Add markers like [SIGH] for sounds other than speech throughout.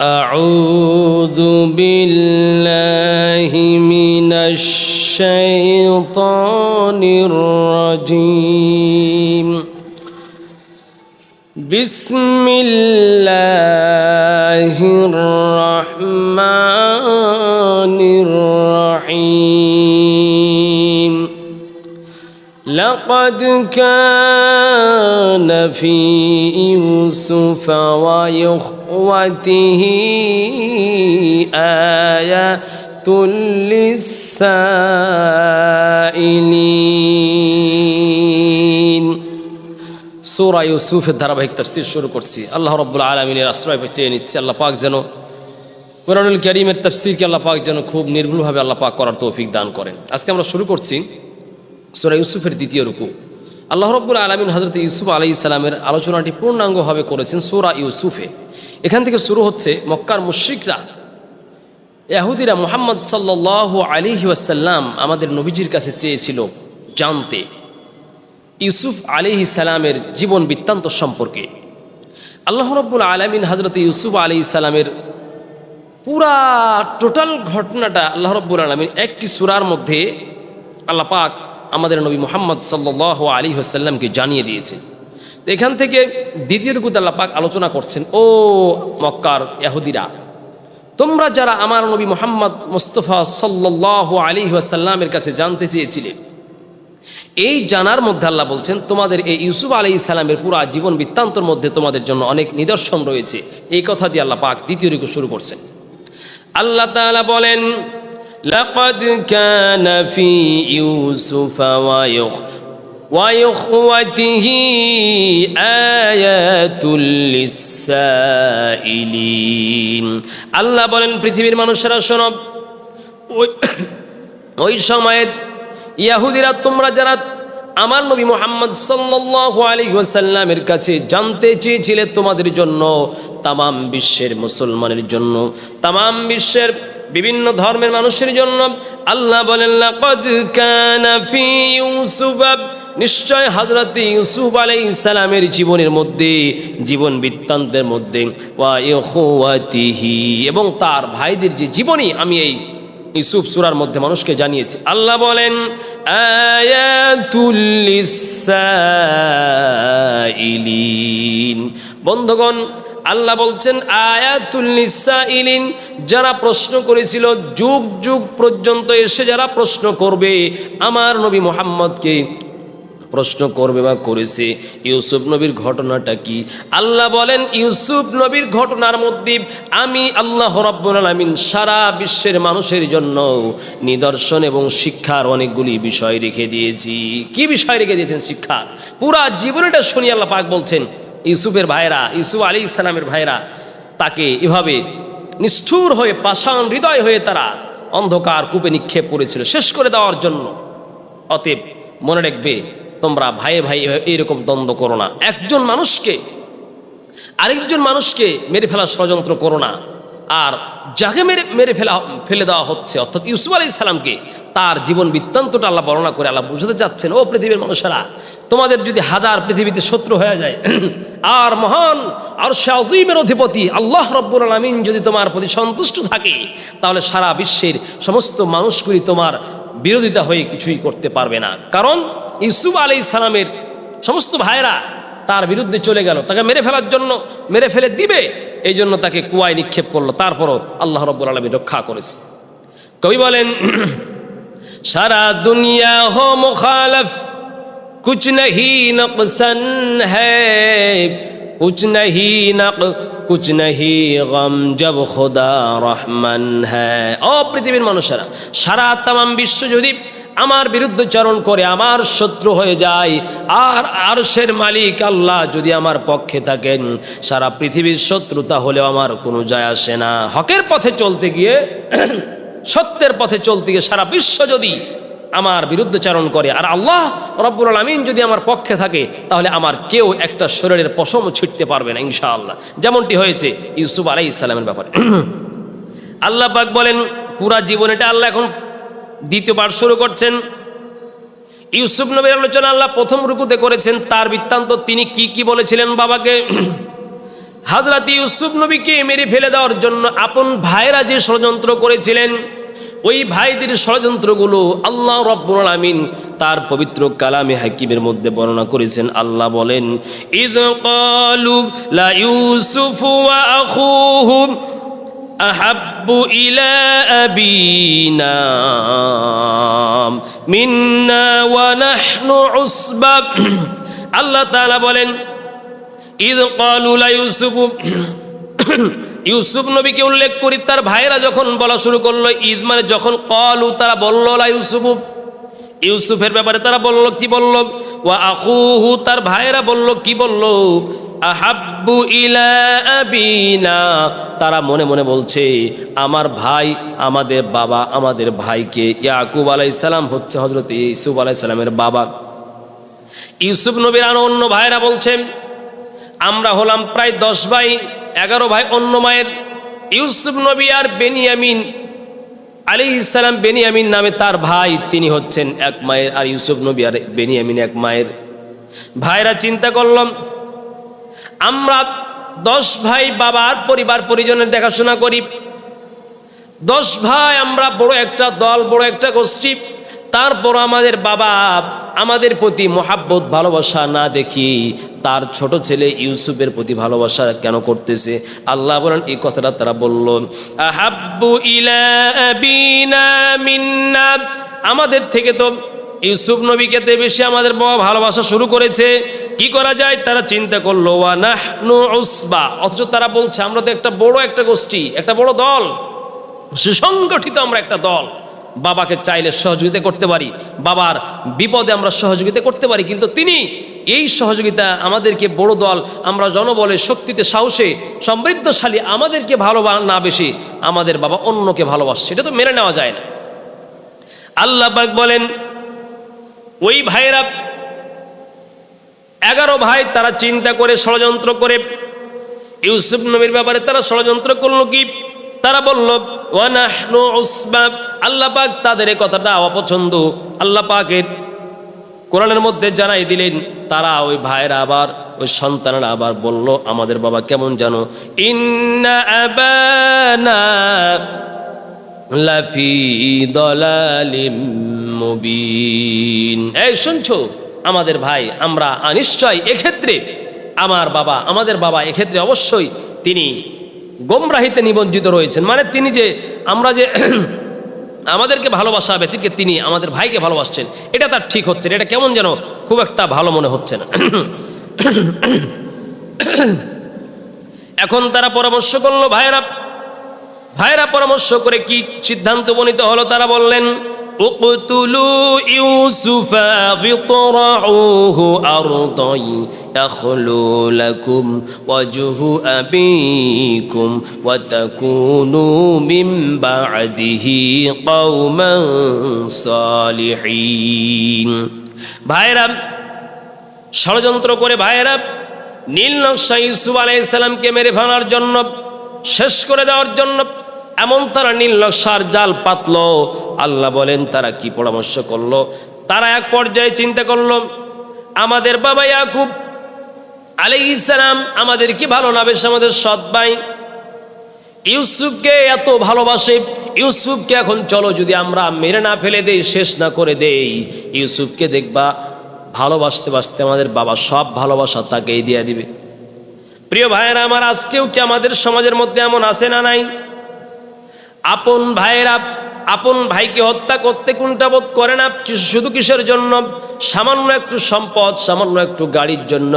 أعوذ بالله من الشيطان الرجيم. بسم الله الرحمن الرحيم. لقد كان في يوسف وإخوته آية للسائلين সুরা ইউসুফের ধারাবাহিক তাফসির শুরু করছি আল্লাহ রব্বুল আলমিনের আশ্রয় চেয়ে নিচ্ছে আল্লাহ পাক যেন কোরআনুল করিমের তাফসিরকে আল্লাহ পাক যেন খুব নির্ভুলভাবে আল্লাহ পাক করার তৌফিক দান করেন আজকে আমরা শুরু করছি সুরা ইউসুফের দ্বিতীয় রূপু আল্লাহ রব্বুল আলমিন হজরত ইউসুফ আলী ইসলামের আলোচনাটি পূর্ণাঙ্গভাবে করেছেন সুরা ইউসুফে। এখান থেকে শুরু হচ্ছে মক্কার মুশ্রিকরা। ইয়াহুদিরা মোহাম্মদ সাল্লাহ আলী ওয়াসাল্লাম আমাদের নবীজির কাছে চেয়েছিল জানতে ইউসুফ আলী সালামের জীবন বৃত্তান্ত সম্পর্কে। আল্লাহ রব্বুল আলমিন হজরত ইউসুফ আলী সালামের পুরা টোটাল ঘটনাটা আল্লাহ রব্বুল আলমিন একটি সুরার মধ্যে আল্লাহ পাক আমাদের নবী মোহাম্মদ সাল্লাহ আলী হাসাল্লামকে জানিয়ে দিয়েছে এখান থেকে দ্বিতীয় আল্লাহ পাক আলোচনা করছেন, ও মক্কার ইয়াহুদিরা, তোমরা যারা আমার নবী মোহাম্মদ মুস্তফা সাল্লাহ আলী ওয়াসাল্লামের কাছে জানতে চেয়েছিলে, এই জানার মধ্যে আল্লাহ বলছেন, তোমাদের এই ইউসুফ আলী ইসলামের পুরা জীবন বৃত্তান্তর মধ্যে তোমাদের জন্য অনেক নিদর্শন রয়েছে। এই কথা দিয়ে আল্লাহ পাক দ্বিতীয় ঋকু শুরু করছেন। আল্লাহ বলেন لقد كان في يوسف ويخ وإخوته آيات للسائلين আল্লাহ বলেন পৃথিবীর মানুষেরা শোনো ওই ওই সময়ের ইয়াহুদিরা তোমরা যারা আমার নবী মোহাম্মদ সাল্লাল্লাহু আলাইহি ওয়াসাল্লামের কাছে জানতে চেয়েছিলে তোমাদের জন্য তামাম বিশ্বের মুসলমানের জন্য তামাম বিশ্বের বিভিন্ন ধর্মের মানুষের জন্য আল্লাহ বলেন নিশ্চয় হজরত ইউসুফ আলাইহিস সালামের জীবনের মধ্যে, জীবন বৃত্তান্তের মধ্যে এবং তার ভাইদের যে জীবনী আমি এই ইউসুফ সুরার মধ্যে মানুষকে জানিয়েছি। আল্লাহ বলেন বন্ধগণ আল্লাহ বলছেন আয়াতুল্লিসাইলিন যারা প্রশ্ন করেছিল, যুগ যুগ পর্যন্ত এসে যারা প্রশ্ন করবে, আমার নবী মোহাম্মদকে প্রশ্ন করবে বা করেছে, ইউসুফ নবীর ঘটনাটা কি? আল্লাহ বলেন, ইউসুফ নবীর ঘটনার মধ্যে আমি আল্লাহ রব্বুল আলমিন সারা বিশ্বের মানুষের জন্য নিদর্শন এবং শিক্ষার অনেকগুলি বিষয় রেখে দিয়েছি। কি বিষয় রেখে দিয়েছেন শিক্ষা পুরা জীবনটা শুনি আল্লাহ পাক বলছেন ইউসুফের ভাইরা ইউসুফ আলী ইসলামের ভাইরা তাকে এভাবে নিষ্ঠুর হয়ে, পাষাণ হৃদয় হয়ে তারা অন্ধকার কূপে নিক্ষেপ করেছিল। শেষ করে দেওয়ার জন্য। অতএব মনে রাখবে, তোমরা ভাইয়ে ভাই এইরকম দ্বন্দ্ব করো না। একজন মানুষকে, আরেকজন মানুষকে মেরে ফেলার ষড়যন্ত্র করো না। আর যাকে মেরে মেরে ফেলা, ফেলে দেওয়া হচ্ছে, অর্থাৎ ইউসুফ আলী ইসলামকে তার জীবন বৃত্তান্তটা আল্লাহ বর্ণনা করে আল্লাহ বুঝতে যাচ্ছেন ও পৃথিবীর মানুষেরা, তোমাদের যদি হাজার পৃথিবীতে শত্রু হয়ে যায়, [CLEARS THROAT] আর মহান আর সে আজিমের অধিপতি আল্লাহ রব্বুল আলমিন যদি তোমার প্রতি সন্তুষ্ট থাকে, তাহলে সারা বিশ্বের সমস্ত মানুষগুলি তোমার বিরোধিতা হয়ে কিছুই করতে পারবে না। কারণ ইউসুফ আলী ইসলামের সমস্ত ভাইরা তার বিরুদ্ধে চলে গেল। তাকে মেরে ফেলার জন্য, মেরে ফেলে দিবে এই জন্য তাকে কুয়ায় নিক্ষেপ করল। তারপরও আল্লাহ রব্বুল আলমী রক্ষা করেছে। কবি বলেন, সারা দুনিয়া হো মুখালফ, কুছ নহি নকসন হুচ নহি নক, কুছ নহি গম জব খুদা রহমান হ্যাঁ অপৃথিবীর মানুষেরা, সারা তাম বিশ্ব যদি আমার বিরুদ্ধে চরণ করে আমার শত্রু হয়ে যায়। আর আরশের মালিক আল্লাহ যদি আমার পক্ষে থাকেন, সারা পৃথিবীর শত্রু তাহলেও আমার কোনো যায় আসে না। হকের পথে চলতে গিয়ে, [CLEARS THROAT] সত্যের পথে চলতে গিয়ে সারা বিশ্ব যদি আমার বিরুদ্ধচারণ করে, আর আল্লাহ রব্বুল আলমিন যদি আমার পক্ষে থাকে, তাহলে আমার কেউ একটা শরীরের পশম ছিটতে পারবে না, ইনশাআল্লাহ। যেমনটি হয়েছে ইউসুফ আলাই ইসলামের ব্যাপারে। [CLEARS THROAT] আল্লাহ পাক বলেন, পুরা জীবনেটা আল্লাহ এখন দ্বিতীয়বার শুরু করছেন। ইউসুফ নবীর আলোচনা আল্লাহ প্রথম রুকুতে করেছেন, তার বৃত্তান্ত তিনি কি কি বলেছিলেন বাবাকে? হাজরাত ইউসুফ নবীকে মেরে ফেলে দেওয়ার জন্য আপন ভাইরা যে ষড়যন্ত্র করেছিলেন, ওই ভাইদের ষড়যন্ত্রগুলো আল্লাহ রব্বুল আলামিন তার পবিত্র কালামে হাকিমের মধ্যে বর্ণনা করেছেন। আল্লাহ বলেন, ইদ ক্বালু লা ইউসুফ ওয়া আখুহু ইলা আবিনা মিন্না ওয়া নাহনু উসবা আল্লাহ তাআলা বলেন ঈদ কালুলা ইউসুফ ইউসুফ নবীকে উল্লেখ করি, তার ভাইরা যখন বলা শুরু করল ঈদ মানে যখন কলু তারা বলল লা ইউসুফ ইউসুফের ব্যাপারে তারা বলল, কি বলল? ও আখুহু তার ভাইরা বলল, কি বলল? আহাব্বু ইলা আবিনা। তারা মনে মনে বলছে, আমার ভাই আমাদের বাবা, আমাদের ভাইকে ইয়াকুব আলাইসালাম হচ্ছে হজরত ইউসুফ আলাইসালামের বাবা। ইউসুফ নবীর আরও অন্য ভাইরা বলছেন আমরা হলাম প্রায় দশ ভাই, এগারো ভাই অন্য মায়ের। ইউসুফ নবী আর বেনিয়ামিন আলী ইসলাম বেনিয়ামিন নামে তার ভাই, তিনি হচ্ছেন এক মায়ের, আর ইউসুফ নবী আর বেনিয়ামিন এক মায়ের। ভাইরা চিন্তা করলাম আমরা দশ ভাই বাবার পরিবার পরিজনের দেখাশোনা করি। দশ ভাই আমরা বড় একটা দল, বড় একটা গোষ্ঠী। তারপর আমাদের বাবা আমাদের প্রতি মোহাব্বত, ভালোবাসা না দেখি তার ছোট ছেলে ইউসুফের প্রতি ভালোবাসা কেন করতেছে? আল্লাহ বলেন, এই কথাটা তারা বলল, আহাব্বু ইলা মিন্না। আমাদের থেকে তো ইউসুফ নবীকে বেশি আমাদের বাবা ভালোবাসা শুরু করেছে। কি করা যায়? তারা চিন্তা করল অথচ তারা বলছে, আমরা তো একটা বড় একটা গোষ্ঠী, একটা বড় দল। সুসংগঠিত আমরা একটা দল। বাবাকে চাইলে সহযোগিতা করতে পারি, বাবার বিপদে আমরা সহযোগিতা করতে পারি, কিন্তু তিনি এই সহযোগিতা আমাদেরকে বড় দল, আমরা জনবলে, শক্তিতে, সাহসে, সমৃদ্ধশালী, আমাদেরকে ভালোবা না বেশি, আমাদের বাবা অন্যকে ভালোবাসছে। এটা তো মেনে নেওয়া যায় না। আল্লাহ বলেন, ওই ভাইয়েরা এগারো ভাই তারা চিন্তা করে, ষড়যন্ত্র করে। ইউসুফ নবীর ব্যাপারে তারা ষড়যন্ত্র করল কি? তারা বলল, ওয়ানাহনু আল্লাহ পাক তাদের এই কথাটা অপছন্দ আল্লাহ পাকের কোরআনের মধ্যে জানাই দিলেন, তারা ওই ভাইরা আবার, ওই সন্তানেরা আবার বলল, আমাদের বাবা কেমন জানো? ইন্না লাফি এই শুনছো? আমাদের ভাই, আমরা নিশ্চয় এক্ষেত্রে আমার বাবা, আমাদের বাবা এক্ষেত্রে অবশ্যই তিনি গোমরাহিতে নিবঞ্জিত রয়েছেন। মানে তিনি যে আমরা যে [CLEARS THROAT] আমাদেরকে ভালোবাসা ব্যতীতকে তিনি আমাদের ভাইকে ভালোবাসছেন, এটা তার ঠিক হচ্ছে এটা কেমন যেন খুব একটা ভালো মনে হচ্ছে না। [CLEARS THROAT] এখন তারা পরামর্শ করল, ভাইয়েরা ভাইরা পরামর্শ করে কি সিদ্ধান্ত উপনীত হলো? তারা বললেন ইউসুফা বিতরাউহু আরদাই ইয়াখলু লাকুম ওয়াজহু আবিকুম ওয়া তাকুনু মিন বা'দিহি কওমান সালিহিন ভাইরা ষড়যন্ত্র করে ভাইয়েরা, নীল নকশা ইউসুফ আলাইসাল্লামকে মেরে ফেলার জন্য, শেষ করে দেওয়ার জন্য এমন তারা নীল নকশার জাল পাতল। আল্লাহ বলেন, তারা কি পরামর্শ করল? তারা এক পর্যায়ে চিন্তা করল, আমাদের বাবা ইয়াকুব আলাইসালাম আমাদের কি ভালো না, বেশ আমাদের সৎ ভাই। ইউসুফকে এত ভালোবাসে, ইউসুফকে এখন চলো যদি আমরা মেরে না ফেলে দেই, শেষ না করে দেই, ইউসুফকে দেখবা ভালোবাসতে বাসতে আমাদের বাবা সব ভালোবাসা তাকেই দিয়ে দিবে। প্রিয় ভাইয়েরা, আমার আজকেও কি আমাদের সমাজের মধ্যে এমন আছে না নাই? আপন ভাইয়েরা, আপন ভাইকে হত্যা করতে কোনটা বোধ করে না, শুধু কিসের জন্য? সামান্য একটু সম্পদ, সামান্য একটু গাড়ির জন্য।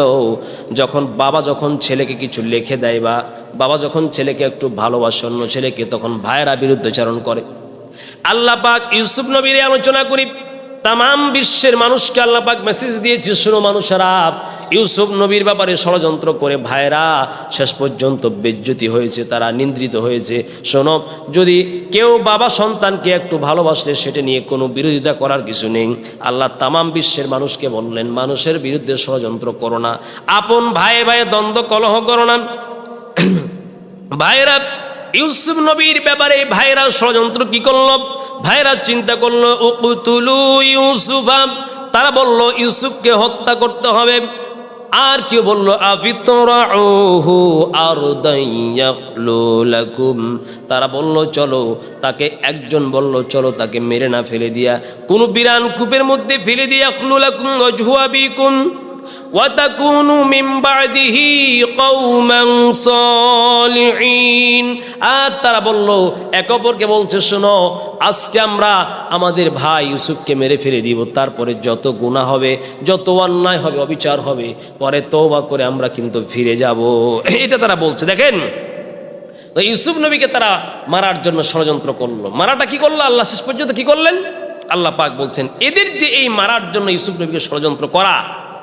যখন বাবা যখন ছেলেকে কিছু লেখে দেয় বা বাবা যখন ছেলেকে একটু ভালোবাসে, অন্য ছেলেকে তখন ভাইয়েরা বিরুদ্ধাচরণ করে। আল্লাহ পাক ইউসুফ নবীর আলোচনা করি। তাম বিশ্বের মানুষকে আল্লাহ পাক মেসেজ দিয়েছে, শুনো মানুষেরা, ইউসুফ নবীর ব্যাপারে ষড়যন্ত্র করে ভাইরা শেষ পর্যন্ত বেজ্জতি হয়েছে, তারা নিন্দ্রিত হয়েছে। শোনো, যদি কেউ বাবা সন্তানকে একটু ভালোবাসলে, সেটা নিয়ে কোনো বিরোধিতা করার কিছু নেই। আল্লাহ তামাম বিশ্বের মানুষকে বললেন, মানুষের বিরুদ্ধে ষড়যন্ত্র করো না। আপন ভাই ভাই দ্বন্দ্ব কলহ করো না। ভাইরা ইউসুফ নবীর ব্যাপারে ভাইরা ষড়যন্ত্র কি করল? ভাইরা চিন্তা করল, উকুতুলু ইউসুফা। তারা বলল, ইউসুফকে হত্যা করতে হবে। আর কেউ বলল আবিতরাহু আরদাইয়াখলুলাকুম তারা বলল, চলো। তাকে একজন বলল, চলো তাকে মেরে না ফেলে দিয়া। কোন বিরান কূপের মধ্যে ফেলে দিয়া খলুলাকুম ওয়াজহুয়া বিকুম وتكونوا من بعده قوما صالحين আর তারা বলল এক অপরকে বলছে শোনো আজকে আমরা আমাদের ভাই ইউসুফকে মেরে ফেলে দিব তারপরে যত গুনাহ হবে যত অন্যায় হবে অবিচার হবে পরে তওবা করে আমরা কিন্তু ফিরে যাব [LAUGHS] এটা তারা বলছে দেখেন তো ইউসুফ নবীকে তারা মারার জন্য ষড়যন্ত্র করলো মারাটা কি করলো আল্লাহ শেষ পর্যন্ত কি করলেন আল্লাহ পাক বলছেন এদের যে এই মারার জন্য ইউসুফ নবীকে ষড়যন্ত্র করা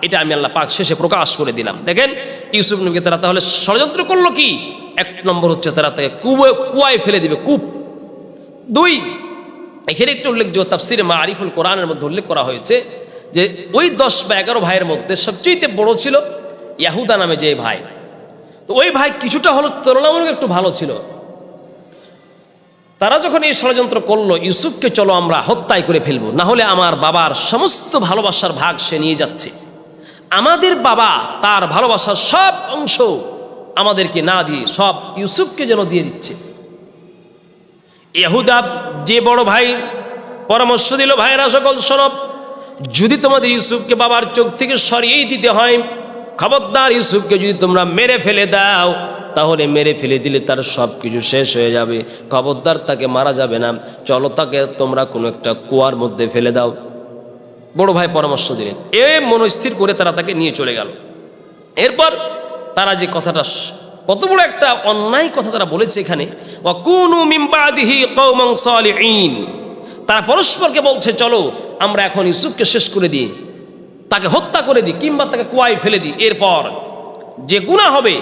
এটা আমি আল্লাহ পাক শেষে প্রকাশ করে দিলাম। দেখেন, ইউসুফ নবীকে তারা তাহলে ষড়যন্ত্র করল কি? এক নম্বর হচ্ছে তারা তাকে কুয়ে কুয়ায় ফেলে দিবে, কূপ। দুই, এখানে একটু উল্লেখযোগ্য তাফসিরে মা আরিফুল কোরআনের মধ্যে উল্লেখ করা হয়েছে যে ওই দশ বা এগারো ভাইয়ের মধ্যে সবচেয়ে বড় ছিল ইয়াহুদা নামে যে ভাই। তো ওই ভাই কিছুটা হলো তুলনামূলক একটু ভালো ছিল। তারা যখন এই ষড়যন্ত্র করল, ইউসুফকে চলো আমরা হত্যায় করে ফেলব, না হলে আমার বাবার সমস্ত ভালোবাসার ভাগ সে নিয়ে যাচ্ছে। আমাদের বাবা তার ভালোবাসার সব অংশ আমাদেরকে না দিয়ে, সব ইউসুফকে যেন দিয়ে দিচ্ছে। ইয়াহুদা, যে বড় ভাই, পরামর্শ দিল ভাইরা সকল সনব যদি তোমাদের ইউসুফকে বাবার চোখ থেকে সরিয়েই দিতে হয়, খবরদার ইউসুফকে যদি তোমরা মেরে ফেলে দাও, তাহলে মেরে ফেলে দিলে তার সব কিছু শেষ হয়ে যাবে। খবরদার তাকে মারা যাবে না। চলো তাকে তোমরা কোনো একটা কুয়ার মধ্যে ফেলে দাও। বড় ভাই পরামর্শ দিলেন। এ মনস্থির করে তারা তাকে নিয়ে চলে গেল। এরপর তারা যে কথাটা কত বড় একটা অন্যায় কথা তারা বলেছে এখানে। তারা পরস্পরকে বলছে, চলো, আমরা এখন ইউসুফকে শেষ করে দিই। তাকে হত্যা করে দিই কিংবা তাকে কুয়ায় ফেলে দিই। এরপর যে গুনাহ হবে,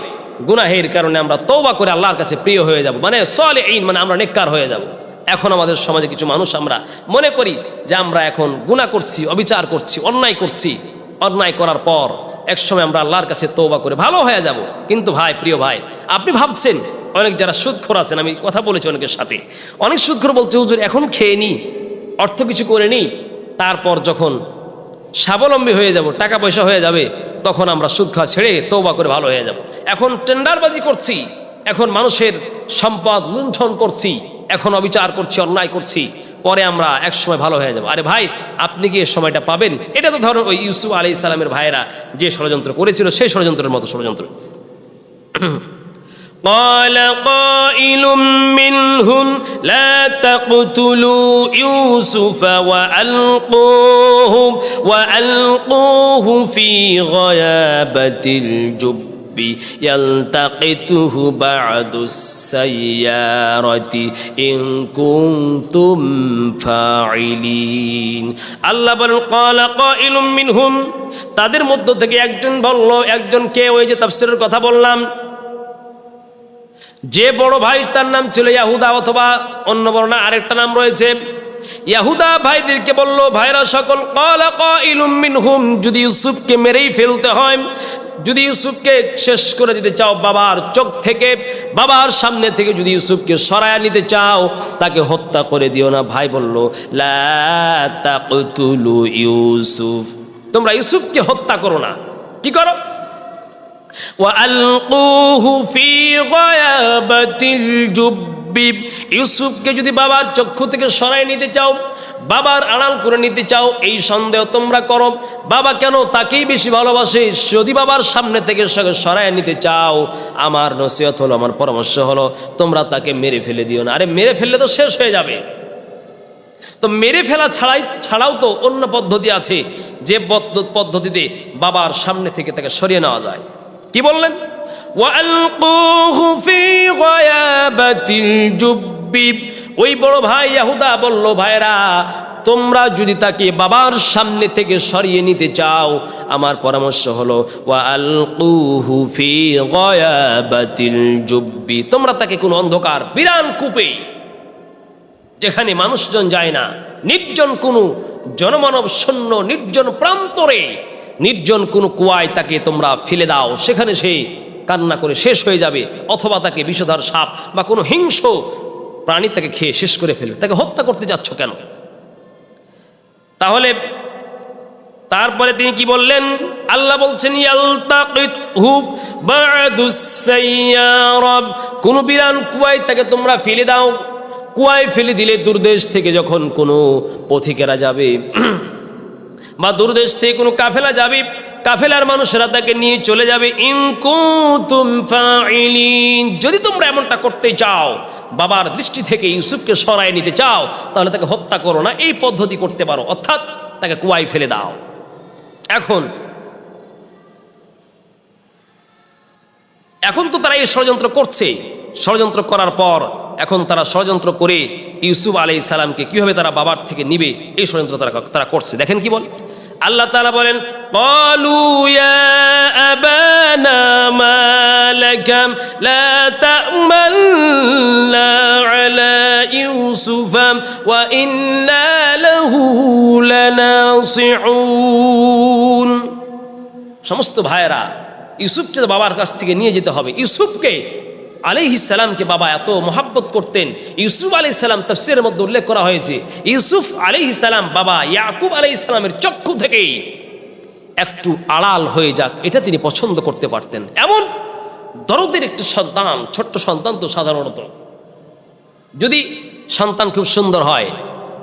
গুনাহের কারণে আমরা তওবা করে আল্লাহর কাছে প্রিয় হয়ে যাব। মানে সালিহিন মানে আমরা নেককার হয়ে যাব। এখন আমাদের সমাজে কিছু মানুষ আমরা মনে করি যে আমরা এখন গুনাহ করছি, অবিচার করছি, অন্যায় করছি। অন্যায় করার পর একসময় আমরা আল্লাহর কাছে তৌবা করে ভালো হয়ে যাব। কিন্তু ভাই, প্রিয় ভাই, আপনি ভাবছেন, অনেক যারা সুদখোর আছেন, আমি কথা বলেছি অনেকের সাথে, অনেক সুদখোর বলছে, হুজুর, এখন খেয়ে নি, অর্থ কিছু করে নি, তারপর যখন স্বাবলম্বী হয়ে যাব, টাকা পয়সা হয়ে যাবে, তখন আমরা সুদ খাওয়া ছেড়ে তৌবা করে ভালো হয়ে যাব। এখন টেন্ডারবাজি করছি, এখন মানুষের সম্পদ লুণ্ঠন করছি এখন অবিচার করছি অন্যায় করছি পরে আমরা এক সময় ভালো হয়ে যাব আরে ভাই আপনি কি এ সময়টা পাবেন এটা তো ধরুন ওই ইউসুফ আলি ইসলামের ভাইয়েরা যে ষড়যন্ত্র করেছিল সেই ষড়যন্ত্রের মতো ষড়যন্ত্র [CLEARS THROAT] قال قائل منهم لا تقتلوا يوسف وألقوه وألقوه في غيابة الجب يلتقطه بعد السيارة إن كنتم فاعلين আল্লাহ বলেন قال قائل منهم তাদের মধ্য থেকে একজন বলল একজন কে ওই যে তাফসীরের কথা বললাম যে বড় ভাই তার নাম ছিল ইয়াহুদা অথবা অন্য বর্ণা আরেকটা নাম রয়েছে ইয়াহুদা ভাইদেরকে বলল ভাইরা সকল ক্বালা কাইলুম মিনহুম যদি ইউসুফকে মেরেই ফেলতে হয় যদি ইউসুফকে শেষ করে দিতে চাও বাবার চোখ থেকে বাবার সামনে থেকে যদি ইউসুফকে সরায়া নিতে চাও তাকে হত্যা করে দিও না ভাই বলল লা তাকতুলু ইউসুফ তোমরা ইউসুফকে হত্যা করো না কি করো وألقوه في غيابة الجب ইউসুফকে যদি বাবার চক্ষু থেকে সরাই নিতে চাও, বাবার আড়াল করে নিতে চাও, এই সন্দেহ তোমরা করো। বাবা কেন তাকেই বেশি ভালোবাসে? যদি বাবার সামনে থেকে সঙ্গে সরাই নিতে চাও, আমার নসিহত হলো, আমার পরামর্শ হলো, তোমরা তাকে মেরে ফেলে দিও না। আরে মেরে ফেললে তো শেষ হয়ে যাবে। তো মেরে ফেলা ছাড়াই, ছাড়াও তো অন্য পদ্ধতি আছে, যে পদ্ধ- পদ্ধতিতে বাবার সামনে থেকে তাকে সরিয়ে নেওয়া যায়। কি বললেন? ওই বড় ভাই ইয়াহুদা বলল ভাইরা তোমরা যদি তাকে বাবার সামনে থেকে সরিয়ে নিতে চাও, আমার পরামর্শ হলো জুব্বি। তোমরা তাকে কোনো অন্ধকার, বিরান কুপে, যেখানে মানুষজন যায় না, নির্জন কোনো জনমানব শূন্য নির্জন প্রান্তরে, নির্জন কোন কুয়ায় তাকে তোমরা ফেলে দাও। সেখানে সেই কান্না করে শেষ হয়ে যাবে, অথবা তাকে বিষধার সাপ বা কোনো হিংস্র প্রাণী তাকে খেয়ে শেষ করে ফেলবে। তাকে হত্যা করতে যাচ্ছ কেন? তাহলে তারপরে তিনি কি বললেন? আল্লাহ বলছেন কোন বিরান কুয়ায় তাকে তোমরা ফেলে দাও। কুয়ায় ফেলে দিলে দূরদেশ থেকে যখন কোনো পথিকেরা যাবে, বা দূরদেশ থেকে কোনো কাফেলা যাবে কাফেলার মানুষেরা তাকে নিয়ে চলে যাবে। যদি তোমরা এমনটা করতে চাও, বাবার দৃষ্টি থেকে ইউসুফকে সরায় নিতে চাও, তাহলে তাকে হত্যা করো না, এই পদ্ধতি করতে পারো। অর্থাৎ তাকে কুয়ায় ফেলে দাও। এখন এখন তো তারা এই ষড়যন্ত্র করছে। ষড়যন্ত্র করার পর এখন তারা ষড়যন্ত্র করে ইউসুফ আলাই সালামকে কীভাবে তারা বাবার থেকে নিবে, এই ষড়যন্ত্র তারা তারা করছে। দেখেন কি বল। আল্লাহ তালা বলেন ওয়া সমস্ত ভাইরা ইউসুফকে বাবার কাছ থেকে নিয়ে যেতে হবে। ইউসুফকে আলিহিসাল্লামকে বাবা এত মহাব্বত করতেন। ইউসুফ আলি সাল্লাম তফসিরের মধ্যে উল্লেখ করা হয়েছে, ইউসুফ আলিহিসাল্লাম বাবা ইয়াকুব আলাইসালামের চক্ষু থেকেই একটু আড়াল হয়ে যাক, এটা তিনি পছন্দ করতে পারতেন। এমন দরদের একটি সন্তান, ছোট্ট সন্তান তো সাধারণত। যদি সন্তান খুব সুন্দর হয়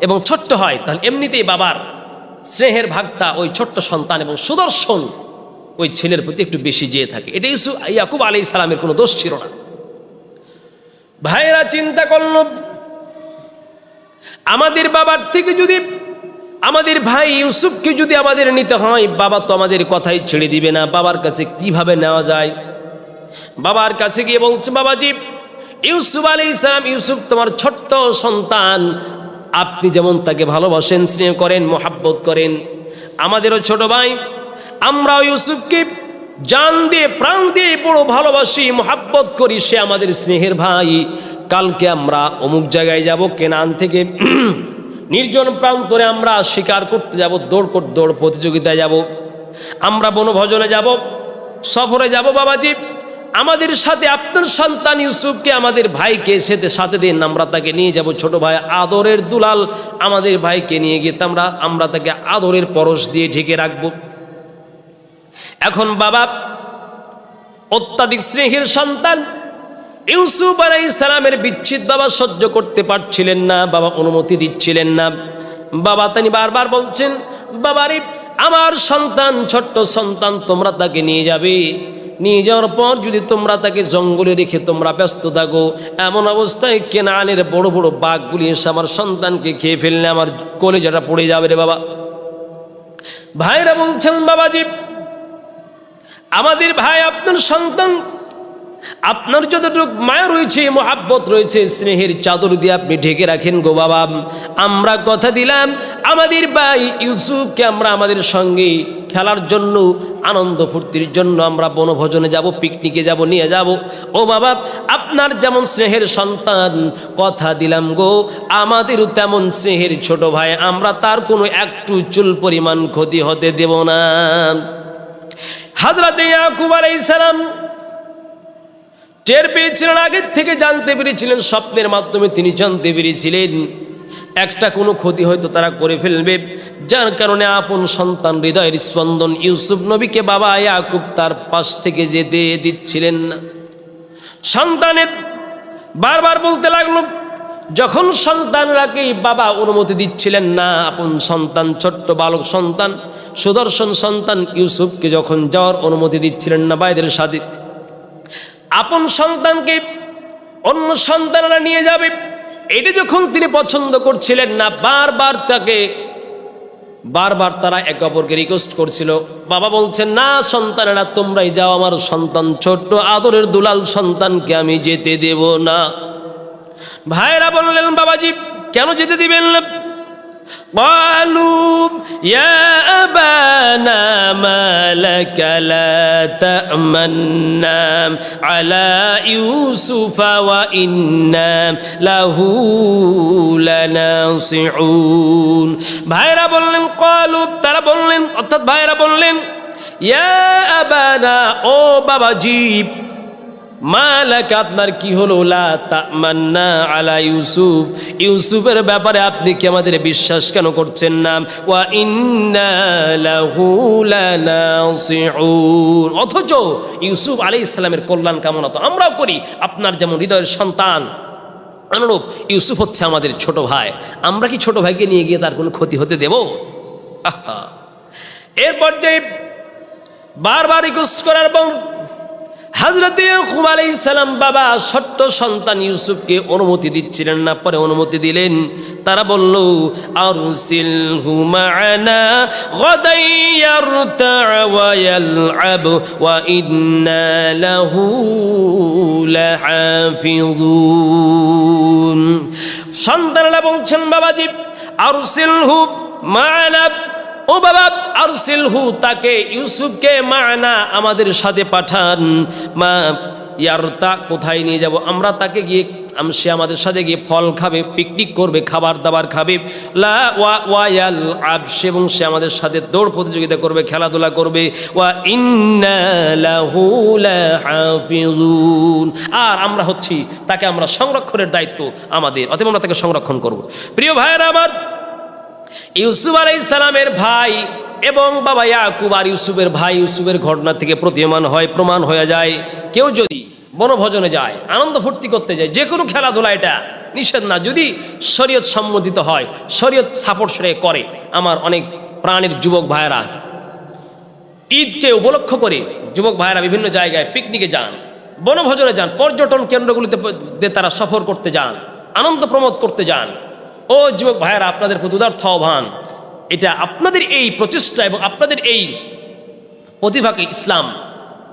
এবং ছোট্ট হয়, তাহলে এমনিতেই বাবার স্নেহের ভাগটা ওই ছোট্ট সন্তান এবং সুদর্শন ওই ছেলের প্রতি একটু বেশি যেয়ে থাকে। এটা ইউসুফ, ইয়াকুব আলী সালামের কোনো দোষ ছিল না। ভাইয়েরা চিন্তা করল, আমাদের বাবার থেকে যদি, আমাদের ভাই ইউসুফকে যদি আমাদের নিতে হয়, বাবা তো আমাদের কথাই ছেড়ে দিবে না। বাবার কাছে কীভাবে নেওয়া যায়? বাবার কাছে গিয়ে বলছে, বাবাজি, ইউসুফ আলী ইসলাম ইউসুফ তোমার ছোট্ট সন্তান। আপনি যেমন তাকে ভালোবাসেন, স্নেহ করেন, মোহাব্বত করেন, আমাদেরও ছোট ভাই, আমরাও ইউসুফকে জান দিয়ে, প্রাণ দিয়ে বড় ভালোবাসি, মোহাব্বত করি সে আমাদের স্নেহের ভাই। কালকে আমরা অমুক জায়গায় যাব, কেনান থেকে [CLEARS THROAT] নির্জন প্রান্তরে আমরা শিকার করতে যাব, দৌড় দৌড় প্রতিযোগিতায় যাব। আমরা বনভোজনে যাব, সফরে যাব বাবাজি। আমাদের সাথে আপনার সন্তান ইউসুফকে, আমাদের ভাইকে সেতে সাথে দিন, আমরা তাকে নিয়ে যাব। ছোট ভাই আদরের দুলাল, আমাদের ভাইকে নিয়ে গিয়ে আমরা আমরা তাকে আদরের পরশ দিয়ে ঢেকে রাখব। এখন বাবা, অত্যাধিক স্নেহের সন্তান। ইউসুফ আলাই ইসলামের বিচ্ছিত বাবা সহ্য করতে পারছিলেন না, বাবা অনুমতি দিচ্ছিলেন না। বাবা তিনি বারবার বলছেন বাবারে আমার সন্তান, ছোট্ট সন্তান, তোমরা তাকে নিয়ে যাবে। নিয়ে যাওয়ার পর যদি তোমরা তাকে জঙ্গলে রেখে তোমরা ব্যস্ত থাকো, এমন অবস্থায় কেনানের বড় বড় বাঘগুলি এসে আমার সন্তানকে খেয়ে ফেললে আমার কলেজাটা পড়ে যাবে রে বাবা। ভাইরা বলছেন বাবাজি আমাদের ভাই, আপনার সন্তান, আপনার যতটুকু মায়া রয়েছে, মোহাব্বত রয়েছে, স্নেহের চাদর দিয়ে আপনি ঢেকে রাখেন গো বাবা। আমরা কথা দিলাম, আমাদের ভাই ইউসুফকে আমরা আমাদের সঙ্গে খেলার জন্য, আনন্দ ফুর্তির জন্য আমরা বনভোজনে যাব, পিকনিকে যাব, নিয়ে যাব। ও বাবা, আপনার যেমন স্নেহের সন্তান, কথা দিলাম গো, আমাদেরও তেমন স্নেহের ছোট ভাই, আমরা তার কোনো একটু চুল পরিমাণ ক্ষতি হতে দেব না। হাজরাতে ইয়াকুব আলাইহিস সালাম টের পেয়েছিলেন, আগের থেকে জানতে পেরেছিলেন, স্বপ্নের মাধ্যমে তিনি জানতে পেরেছিলেন। একটা কোনো ক্ষতি হয়তো তারা করে ফেলবে, যার কারণে আপন সন্তান হৃদয়ের স্পন্দন ইউসুফ নবীকে বাবা ইয়াকুব তার পাশ থেকে যেতে দিচ্ছিলেন না। সন্তানের বারবার বলতে লাগল যখন সন্তানরাকে বাবা অনুমতি দিচ্ছিলেন না, আপন সন্তান, ছোট্ট বালক সন্তান, সুদর্শন সন্তান ইউসুফকে যখন যাওয়ার অনুমতি দিচ্ছিলেন না বাইদের সাথে, আপন সন্তানকে অন্য সন্তানরা নিয়ে যাবে। এটা যখন তিনি পছন্দ করছিলেন না, বারবার তাকে, বারবার তারা একে অপরকে রিকোয়েস্ট করছিল। বাবা বলছেন, না সন্তানেরা, তোমরাই যাও, আমার সন্তান ছোট্ট, আদরের দুলাল সন্তানকে আমি যেতে দেব না। ভাইরা বললেন বাবাজি কেন যেতে দিবেন না قالوا يا أبانا ما لك لا تأمنا على يوسف وإنا له لناصحون ভাইরা বললেন قالوا তারা বললেন অর্থাৎ ভাইরা বললেন ইয়া আবানা ও বাবাজি মালাকা, আপনার কি হলো? তামান্না আলা ইউসুফ। ইউসুফের ব্যাপারে আপনি কি আমাদের বিশ্বাস কেন করছেন না? ওয়া অথচ ইউসুফ আলাইহিস সালামের কল্যাণ কামনা তো আমরাও করি, আপনার যেমন হৃদয়ের সন্তান। অনুরূপ, ইউসুফ হচ্ছে আমাদের ছোট ভাই। আমরা কি ছোট ভাইকে নিয়ে গিয়ে তার কোনো ক্ষতি হতে দেব? এরপর যে বারবার রিকোয়েস্ট করার পর হাজরত ইয়াকুব আলাইহিস সালাম বাবা ছোট্ট সন্তান ইউসুফকে অনুমতি দিচ্ছিলেন না, পরে অনুমতি দিলেন। তারা বলল, আরসিলহু মা'ানা গাদাই ইয়ারতা' ওয়া ইয়াল'াব ওয়া ইন্না লাহু লাহাফিজুন সন্তানরা বলছেন, বাবাজি, আরসিলহু মা'ানা ও বাবা, আরসিলহু তাকে ইউসুফকে মানা আমাদের সাথে পাঠান। মা ইয়ার তা কোথায় নিয়ে যাব? আমরা তাকে গিয়ে সে আমাদের সাথে গিয়ে ফল খাবে পিকনিক করবে, খাবার দাবার খাবে। লা ওয়া ওয়ায়াল আব সে এবং সে আমাদের সাথে দৌড় প্রতিযোগিতা করবে, খেলাধুলা করবে। ওয়া ইন্না লাহু লাহাফিজুন। আর আমরা হচ্ছি, তাকে আমরা সংরক্ষণের দায়িত্ব আমাদের, অতএব আমরা তাকে সংরক্ষণ করব। প্রিয় ভাইয়েরা আমার ইউসুফ আলাই সালামের ভাই এবং বাবা ইয়াকুব আর ইউসুফের ভাই ইউসুফের ঘটনা থেকে প্রতীয়মান হয়, প্রমাণ হয়ে যায়। কেউ যদি বনভোজনে যায়, আনন্দ ফুর্তি করতে যায়, যে কোনো খেলাধুলা এটা নিষেধ না। যদি শরীয়ত সম্মতিত হয়, শরীয়ত সাপোর্ট সে করে। আমার অনেক প্রাণের যুবক ভাইয়েরা, ঈদকে উপলক্ষ করে যুবক ভাইয়েরা বিভিন্ন জায়গায় পিকনিকে যান, বনভোজনে যান, পর্যটন কেন্দ্রগুলিতে তারা সফর করতে যান, আনন্দ প্রমোদ করতে যান। ও যুবক ভাইয়েরা, আপনাদের প্রতি উদার্থ আহ্বান। এটা আপনাদের এই প্রচেষ্টা এবং আপনাদের এই প্রতিভাকে ইসলাম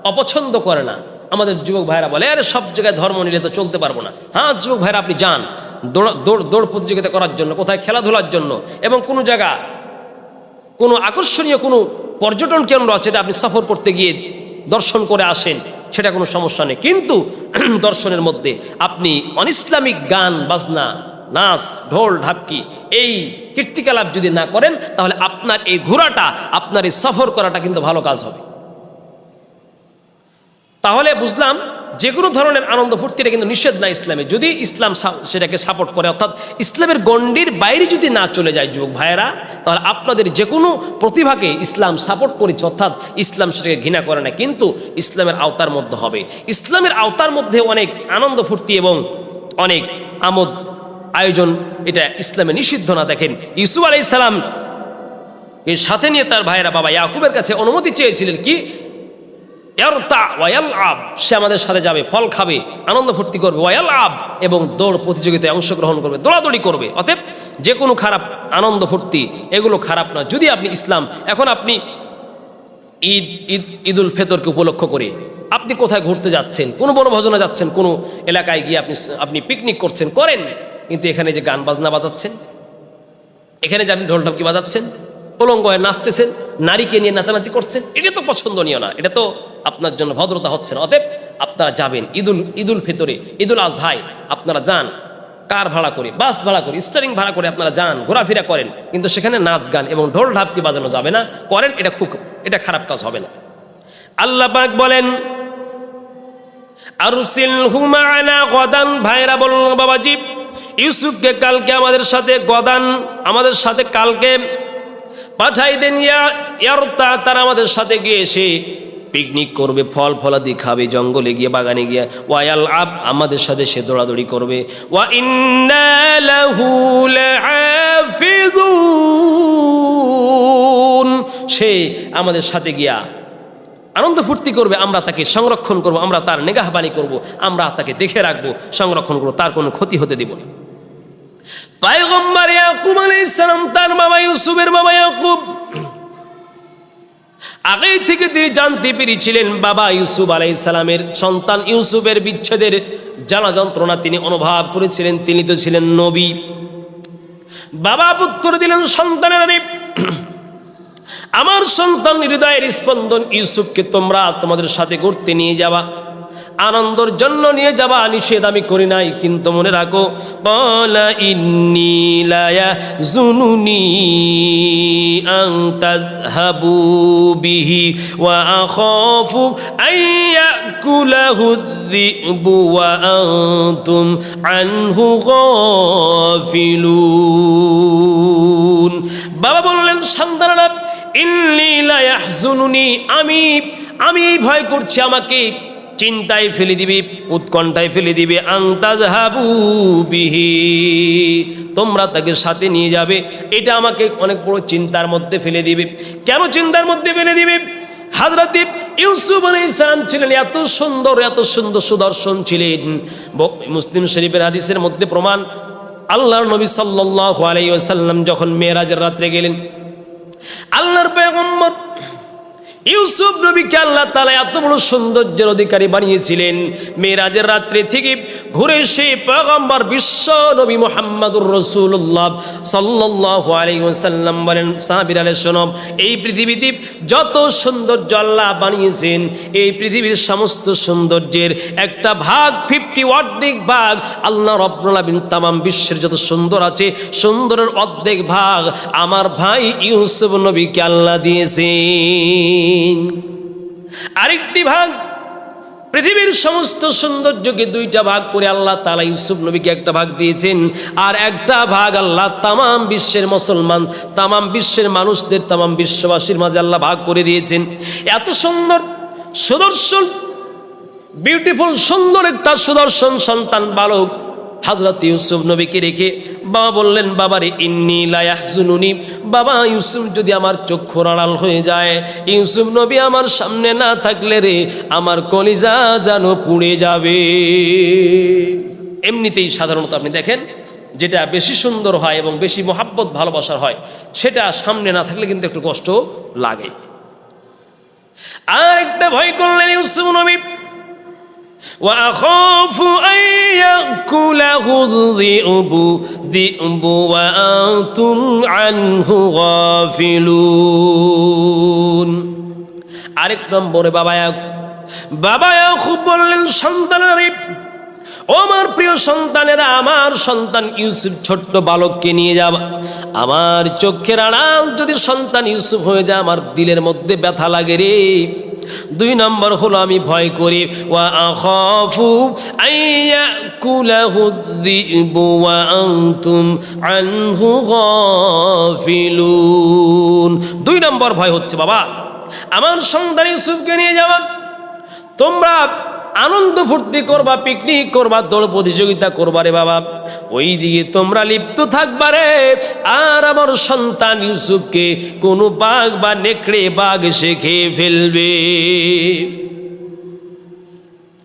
অপছন্দ করে না। আমাদের যুবক ভাইরা বলে, আরে, সব জায়গায় ধর্ম নিলে তো চলতে পারব না। হ্যাঁ যুবক ভাইরা আপনি যান। দৌড় দৌড় দৌড় প্রতিযোগিতা করার জন্য, কোথায় খেলাধুলার জন্য এবং কোনো জায়গা, কোনো আকর্ষণীয় কোনো পর্যটন কেন্দ্র আছে এটা আপনি সফর করতে গিয়ে দর্শন করে আসেন, সেটা কোনো সমস্যা নেই। কিন্তু [CLEARS THROAT] দর্শনের মধ্যে আপনি অনিসলামিক গান, বাজনা নাচ ঢোল, ঢাপকি, এই কীর্তিকলাপ যদি না করেন, তাহলে আপনার এই ঘোরাটা আপনার এই সফর করাটা কিন্তু ভালো কাজ হবে। তাহলে বুঝলাম, যে কোনো ধরনের আনন্দ ফুর্তিটা কিন্তু নিষেধ না ইসলামে। যদি ইসলাম সেটাকে সাপোর্ট করে, অর্থাৎ ইসলামের গণ্ডির বাইরে যদি না চলে যায় যুবক ভাইয়েরা, তাহলে আপনাদের যে কোনো প্রতিভাকে ইসলাম সাপোর্ট করেছে, অর্থাৎ ইসলাম সেটাকে ঘৃণা করে না, কিন্তু ইসলামের আওতার মধ্যে হবে। ইসলামের আওতার মধ্যে অনেক আনন্দ ফুর্তি এবং অনেক আমোদ আয়োজন, এটা ইসলামে নিষিদ্ধ না, দেখেন। ইসু আলাই ইসলাম এর সাথে নিয়ে তার ভাইয়েরা বাবা ইয়াকুবের কাছে অনুমতি চেয়েছিলেন কি সে আমাদের সাথে যাবে, ফল খাবে, আনন্দ ফুর্তি করবে ওয়াল আব এবং দৌড় প্রতিযোগিতায় অংশগ্রহণ করবে, দৌড়াদৌড়ি করবে। অতএব যে কোনো খারাপ আনন্দ ফুর্তি, এগুলো খারাপ না যদি আপনি ইসলাম, এখন আপনি ঈদ ঈদ, ঈদুল ফেতরকে উপলক্ষ করে আপনি কোথায় ঘুরতে যাচ্ছেন, কোনো বনভোজনে যাচ্ছেন, কোনো এলাকায় গিয়ে আপনি আপনি পিকনিক করছেন, করেন। কিন্তু এখানে যে গান বাজনা বাজাচ্ছেন, এখানে যে আপনি ঢোল ঢপকি বাজাচ্ছেন উলঙ্গ হয়ে নাচতেছেন, নারীকে নিয়ে নাচানাচি করছেন, এটা তো পছন্দনীয় না, এটা তো আপনার জন্য ভদ্রতা হচ্ছে না। অতএব আপনারা যাবেন ঈদুল ঈদুল ফিতরে, ঈদুল আজহায়, আপনারা যান, কার ভাড়া করে, বাস ভাড়া করে স্টারিং ভাড়া করে আপনারা যান, ঘোরাফেরা করেন, কিন্তু সেখানে নাচ গান এবং ঢোল ঢাপকি বাজানো যাবে না, করেন, এটা খুব, এটা খারাপ কাজ হবে না। আল্লাহ পাক বলেন আরসিল হুমায়না গদান ভাইরা বলল বাবাজি ইউসুফকে কালকে আমাদের সাথে গদান, আমাদের সাথে কালকে পাঠাই দেন, ইয়া, ইয়ারতা, তারা আমাদের সাথে গিয়ে এসে পিকনিক করবে, ফল ফলাদি খাবে, জঙ্গলে গিয়ে, বাগানে গিয়ে, ওয়ায়াল আব, আমাদের সাথে সে দৌড়াদৌড়ি করবে। ওয়া ইন্না লাহু লাহাফিজুন, সে আমাদের সাথে গিয়া আনন্দ ফুর্তি করবে, আমরা তাকে সংরক্ষণ করব, আমরা তার নেগাহবানি করব, আমরা তাকে দেখে রাখব, সংরক্ষণ করব, তার কোনো ক্ষতি হতে দিব না। পায়গম্বর ইয়াকুব আলাইহিস তার বাবা ইউসুফের বাবা ইয়াকুব। আগেই থেকে তিনি জানতে পেরেছিলেন, বাবা ইউসুফ সালামের সন্তান ইউসুফের বিচ্ছেদের জ্বালা যন্ত্রণা তিনি অনুভব করেছিলেন, তিনি তো ছিলেন নবী। বাবা পুত্র দিলেন সন্তানের আমার সন্তান হৃদয়ের স্পন্দন ইউসুফকে তোমরা তোমাদের সাথে ঘুরতে নিয়ে যাবা। আনন্দর জন্য নিয়ে যাবা, নিষেধ আমি করি নাই। কিন্তু মনে রাখো জুনুনি বাবা বললেন, সন্তানরা আমি আমি ভয় করছি আমাকে। চিন্তায় ফেলে দিবে, উৎকণ্ঠায় ফেলে দিবে। আংতাজহাবু বিহি। তোমরা তাকে সাথে নিয়ে যাবে। এটা আমাকে অনেক বড় চিন্তার মধ্যে ফেলে দিবে। কেন চিন্তার মধ্যে ফেলে দিবে? হাজরত ইউসুফ আলী ইসলাম ছিলেন এত সুন্দর এত সুন্দর সুদর্শন ছিলেন। মুসলিম শরীফের হাদিসের মধ্যে প্রমাণ, আল্লাহর নবী সাল্লাল্লাহু আলাইহি সাল্লাম যখন মেয়েরাজের রাত্রে গেলেন আল্লাহর পয়গম্বর ইউসুফ নবীকে আল্লাহ তালা এত বড় সৌন্দর্যের অধিকারী বানিয়েছিলেন। মেয়েরাজের রাত্রে থেকে ঘুরে এসে পয়গম্বর বিশ্ব নবী মোহাম্মদুর রসুল্লাহ সাল্লাহ আলাইসাল্লাম বলেন, সাহাবির আলে সোনব এই পৃথিবীতে যত সৌন্দর্য আল্লাহ বানিয়েছেন, এই পৃথিবীর সমস্ত সৌন্দর্যের একটা ভাগ, ফিফটি অর্ধেক ভাগ আল্লাহ রব্বুল তামাম বিশ্বের যত সুন্দর আছে, সুন্দরের অর্ধেক ভাগ আমার ভাই ইউসুফ নবীকে আল্লাহ দিয়েছেন। আরেকটি ভাগ, পৃথিবীর সমস্ত সৌন্দর্যকে দুইটা ভাগ করে আল্লাহ তালা ইউসুফ নবীকে একটা ভাগ দিয়েছেন, আর একটা ভাগ আল্লাহ তামাম বিশ্বের মুসলমান, তামাম বিশ্বের মানুষদের, তামাম বিশ্ববাসীর মাঝে আল্লাহ ভাগ করে দিয়েছেন। এত সুন্দর, সুদর্শন বিউটিফুল সুন্দর একটা সুদর্শন সন্তান, বালক হাজরত ইউসুফ নবীকে রেখে বাবা বললেন, বাবারে, ইন্নি লায়াহজুনুনি বাবা ইউসুফ যদি আমার চক্ষুর আড়াল হয়ে যায়, ইউসুফ নবী আমার সামনে না থাকলে রে আমার কলিজা যেন পুড়ে যাবে। এমনিতেই সাধারণত আপনি দেখেন, যেটা বেশি সুন্দর হয় এবং বেশি মহাব্বত ভালোবাসার হয়, সেটা সামনে না থাকলে কিন্তু একটু কষ্ট লাগে। আর একটা ভয় করলেন ইউসুফ নবী। وأخاف أن يأكله الذئب ذئب وأنتم عنه غافلون আরেক নম্বরে বাবা ইয়াকুব বাবা ইয়াকুব বললেন সন্তানের ও আমার প্রিয় সন্তানেরা আমার সন্তান ইউসুফ ছোট্ট বালককে নিয়ে যাবা আমার চোখের আড়াল যদি সন্তান ইউসুফ হয়ে যায় আমার দিলের মধ্যে ব্যথা লাগে রে দুই নম্বর হলো আমি ভয় করি। আনতুম আনহু দুই নম্বর ভয় হচ্ছে, বাবা। আমার সন্তান ইউসুফকে নিয়ে যাওয়া। তোমরা আনন্দ ফুর্তি করবা পিকনিক করবা দৌড় প্রতিযোগিতা করবা রে বাবা। ওই দিকে তোমরা লিপ্ত থাকবা রে। আর আমার সন্তান ইউসুফকে কোনো বাঘ বা নেকড়ে বাঘ সে খেয়ে ফেলবে।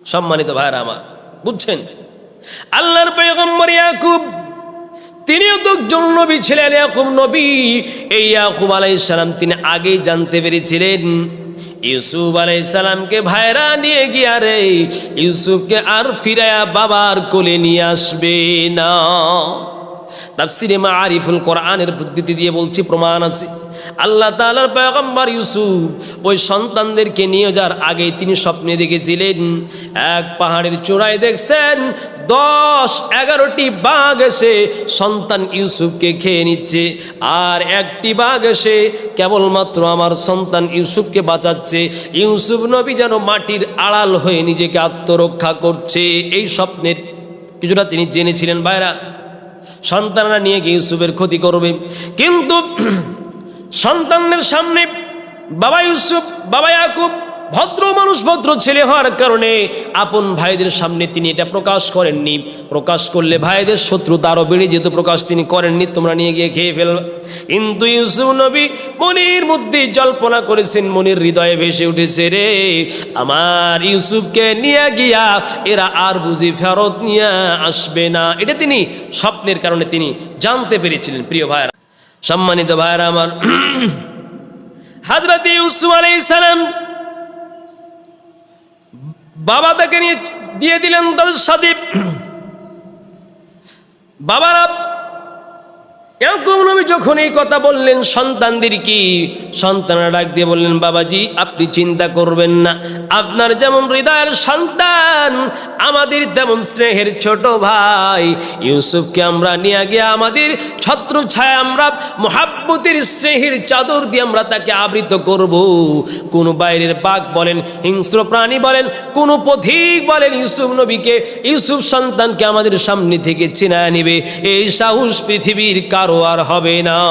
সম্মানিত ভাইরা আমার, বুঝছেন? আল্লাহর পেগম্বর ইয়াকুব, তিনিও তো একজন নবী ছিলেন, ইয়াকুব নবী। এই ইয়াকুব আলাইহিস সালাম তিনি আগেই জানতে পেরেছিলেন ইউসুফ আলাই সালামকে ভাইরা নিয়ে গিয়া রে, ইউসুফকে আর ফিরায়া বাবার কোলে নিয়ে আসবে না। তাফসিরে মা আরিফুল কোরআনের বুদ্ধিতে দিয়ে বলছি, প্রমাণ আছে। আল্লাহ তাআলার পয়গম্বর ইউসুফ ওই সন্তানদেরকে নিয়ে যাওয়ার আগে তিনি স্বপ্নে দেখেছিলেন, এক পাহাড়ের চূড়ায় দেখছেন, দশ, এগারোটি বাঘ এসে সন্তান ইউসুফকে খেয়ে নিচ্ছে, আর একটি বাঘ এসে কেবলমাত্র আমার সন্তান ইউসুফকে বাঁচাচ্ছে। ইউসুফ নবী যেন মাটির আড়াল হয়ে নিজেকে আত্মরক্ষা করছে, এই স্বপ্নের কিছুটা তিনি জেনেছিলেন বাইরা সন্তানরা নিয়ে গিয়ে ইউসুফের ক্ষতি করবে। কিন্তু সন্তানদের সামনে বাবা ইউসুফ, বাবা ইয়াকুব, ভদ্র মানুষ, ভদ্র ছেলে হওয়ার কারণে আপন ভাইদের সামনে তিনি এটা প্রকাশ করেননি। প্রকাশ করলে ভাইদের শত্রুতা আরও বেড়ে যেত, প্রকাশ তিনি করেননি, তোমরা নিয়ে গিয়ে খেয়ে ফেলবে কিন্তু ইউসুফ নবী মনির মধ্যে জল্পনা করেছেন, মনির হৃদয়ে ভেসে উঠেছে রে, আমার ইউসুফকে নিয়ে গিয়া এরা আর বুঝি ফেরত নিয়ে আসবে না। এটা তিনি স্বপ্নের কারণে তিনি জানতে পেরেছিলেন, প্রিয় ভাইরা সম্মানিত ভাইরা আমার হাজরত ইউসুফ আলাইহিস সালাম বাবা তাকে নিয়ে দিয়ে দিলেন তাদের সাথে। বাবারা ইয়াকুব নবী যখন এই কথা বললেন সন্তানরা ডাক দিয়ে বললেন, বাবাজি, আপনি চিন্তা করবেন না। আপনার যেমন হৃদয়ের সন্তান, আমাদের তেমন স্নেহের ছোট ভাই। ইউসুফকে আমরা নিয়ে গিয়ে আমাদের ছত্র ছায়া আমরা, মহাব্বতের স্নেহের চাদর দিয়ে আমরা তাকে আবৃত করব। কোন বাইরের বাঘ বলেন, হিংস্র প্রাণী বলেন, কোন পথিক বলেন, ইউসুফ নবীকে, ইউসুফ সন্তানকে আমাদের সামনে থেকে ছিনায় নিবে। এই সাহস পৃথিবীর কারও আর হবে না।